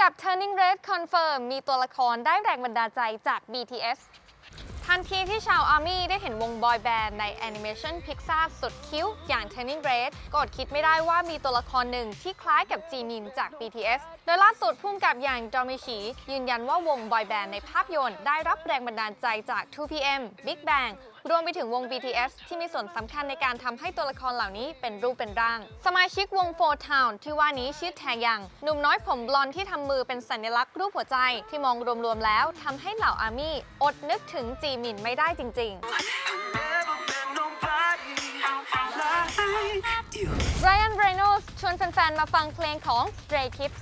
กับ Turning Red Confirm มีตัวละครได้แรงบันดาลใจจาก BTS ทันทีที่ชาวอาร์มี่ได้เห็นวงบอยแบนด์ในแอนิเมชันพิกซาสุดคิ้วอย่าง Turning Red ก็อดคิดไม่ได้ว่ามีตัวละครหนึ่งที่คล้ายกับจีมินจาก BTS โดยล่าสุดพุ่มกับอย่างจอมิชียืนยันว่าวงบอยแบนด์ในภาพยนตร์ได้รับแรงบันดาลใจจาก 2PM Big Bang รวมไปถึงวง BTS ที่มีส่วนสำคัญในการทำให้ตัวละครเหล่านี้เป็นรูปเป็นร่าง สมาชิกวง Four Town ที่ว่านี้ชื่อแทยังหนุ่มน้อยผมบลอนที่ทำมือเป็นสัญลักษณ์รูปหัวใจ ที่มองรวมๆแล้วทำให้เหล่าอาร์มี่อดนึกถึงจีมินไม่ได้จริงๆ Never met nobody like you. Ryan Reynolds ชวนแฟนๆมาฟังเพลงของ Stray Kids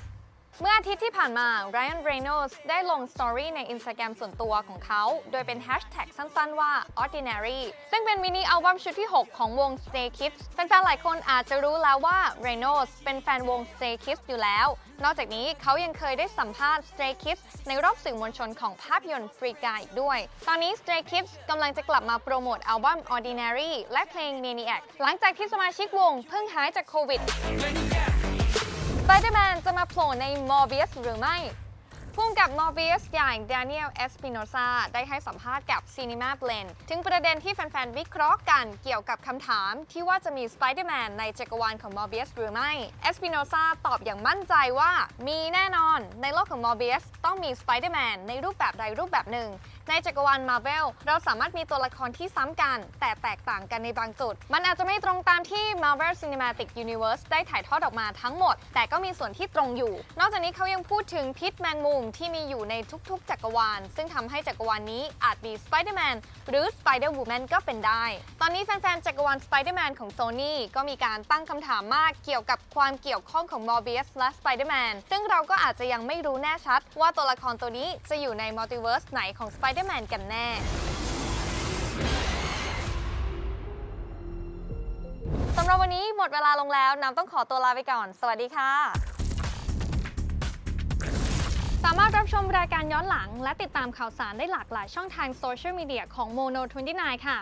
เมื่ออาทิตย์ที่ผ่านมา Ryan Reynolds ได้ลงสตอรี่ใน Instagram ส่วนตัวของเขา โดยเป็นแฮชแท็กสั้นๆว่า ordinary ซึ่งเป็นมินิอัลบั้มชุดที่ 6 ของวง Stray Kids แฟนๆหลายคนอาจจะรู้แล้วว่า Reynolds เป็นแฟนวง Stray Kids อยู่แล้ว นอกจากนี้เขายังเคยได้สัมภาษณ์ Stray Kids ในรอบสื่อมวลชนของภาพยนตร์ฟรีกาอีกด้วย ตอนนี้ Stray Kids กำลังจะกลับมาโปรโมทอัลบั้ม Ordinary และเพลง Maniac หลังจากที่สมาชิกวงเพิ่งหายจากโควิด ไปเดอร์แมนจะมาโผล่ในมอร์เบียสหรือไม่ พุ่มกับ Morbius อย่าง Daniel Espinosa ได้ให้สัมภาษณ์กับ Cinema Blend ถึงประเด็นที่แฟนๆ วิเคราะห์กันเกี่ยวกับคำถามที่ว่าจะมี Spider-Man ในจักรวาลของ Morbius หรือไม่ Espinosa ตอบอย่างมั่นใจว่ามีแน่นอนในโลกของ Morbius ต้องมี Spider-Man ในรูปแบบใดรูปแบบหนึ่ง ในจักรวาล Marvel เราสามารถมีตัวละครที่ซ้ำกัน แต่แตกต่างกันในบางจุด มันอาจจะไม่ตรงตามที่ Marvel Cinematic Universe ได้ถ่ายทอดออกมาทั้งหมด แต่ก็มีส่วนที่ตรงอยู่ นอกจากนี้เขายังพูดถึงพิษแมงมุมที่มีอยู่ในทุกๆ จักรวาล ซึ่งทำให้จักรวาลนี้อาจมี Spider-Man หรือ Spider-Woman ก็เป็นได้ ตอนนี้แฟนๆ จักรวาล Spider-Man ของ Sony ก็มีการตั้งคำถามมากเกี่ยวกับความเกี่ยวข้องของ Morbius และ Spider-Man ซึ่งเราก็อาจจะยังไม่รู้แน่ชัด ว่าตัวละครตัวนี้จะอยู่ในมัลติเวิร์สไหนของ Spider-Man กันแน่ สำหรับวันนี้หมดเวลาลงแล้ว น้ำต้องขอตัวลาไปก่อน สวัสดีค่ะ สามารถรับชมรายการย้อนหลัง และติดตามข่าวสารได้หลากหลายช่องทางโซเชียลมีเดียของ Mono 29 ค่ะ